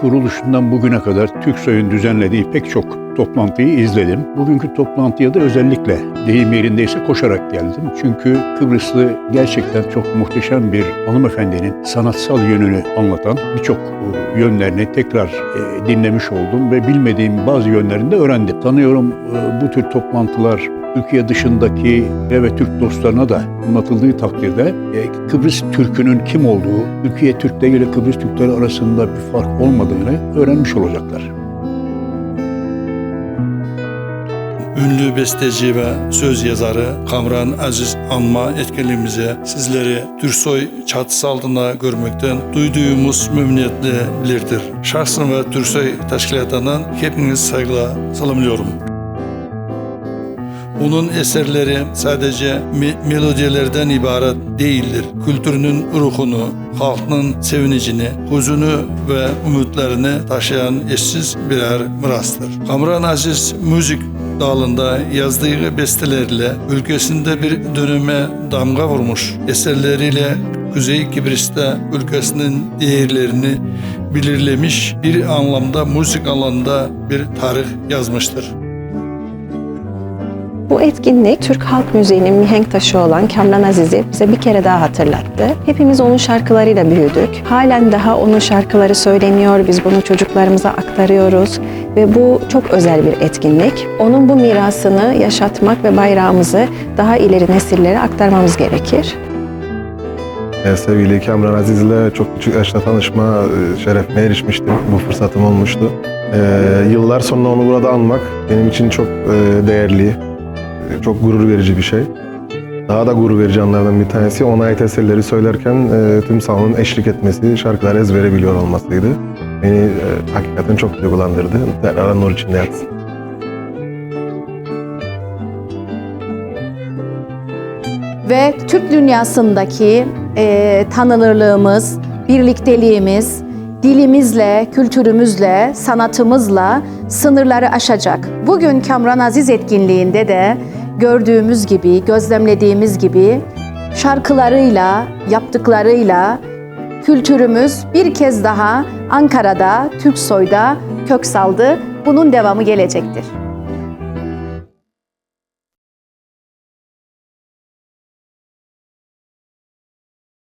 kuruluşundan bugüne kadar TÜRKSOY'un düzenlediği pek çok toplantıyı izledim. Bugünkü toplantıya da özellikle deyim yerindeyse koşarak geldim. Çünkü Kıbrıslı gerçekten çok muhteşem bir hanımefendinin sanatsal yönünü anlatan birçok e, yönlerini tekrar e, dinlemiş oldum ve bilmediğim bazı yönlerini de öğrendim. Sanıyorum e, bu tür toplantılar Türkiye dışındaki ve Türk dostlarına da anlatıldığı takdirde Kıbrıs Türk'ünün kim olduğu, Türkiye Türkleri ile Kıbrıs Türkleri arasında bir fark olmadığını öğrenmiş olacaklar. Ünlü besteci ve söz yazarı Kamran Aziz Anma etkinliğimize sizleri Türsoy çatısı altında görmekten duyduğumuz memnuniyetle bilirdir. Şahsım ve Türsoy teşkilatından hepiniz saygıyla selamlıyorum. Onun eserleri sadece me- melodilerden ibaret değildir. Kültürünün ruhunu, halkının sevincini, huzunu ve umutlarını taşıyan eşsiz birer mirastır. Kamran Aziz müzik dalında yazdığı bestelerle ülkesinde bir döneme damga vurmuş. Eserleriyle Kuzey Kıbrıs'ta ülkesinin değerlerini belirlemiş bir anlamda müzik alanında bir tarih yazmıştır. Bu etkinlik Türk halk müziğinin mihenk taşı olan Kamran Aziz'i bize bir kere daha hatırlattı. Hepimiz onun şarkılarıyla büyüdük. Halen daha onun şarkıları söyleniyor, biz bunu çocuklarımıza aktarıyoruz ve bu çok özel bir etkinlik. Onun bu mirasını yaşatmak ve bayrağımızı daha ileri nesillere aktarmamız gerekir. Ee, Sevgili Kamran Aziz ile çok küçük yaşta tanışma e, şerefine erişmiştim. Bu fırsatım olmuştu. Ee, yıllar sonra onu burada anmak benim için çok e, değerli, e, çok gurur verici bir şey. Daha da gurur verici anlardan bir tanesi ona ait eserleri söylerken e, tüm salonun eşlik etmesi, şarkıları ezbere biliyor olmasıydı. Beni e, hakikaten çok duygulandırdı. Tekrar nur içinde yatsın. ve Türk dünyasındaki e, tanınırlığımız, birlikteliğimiz, dilimizle, kültürümüzle, sanatımızla sınırları aşacak. Bugün Kamran Aziz etkinliğinde de gördüğümüz gibi, gözlemlediğimiz gibi şarkılarıyla, yaptıklarıyla kültürümüz bir kez daha Ankara'da, Türksoy'da kök saldı. Bunun devamı gelecektir.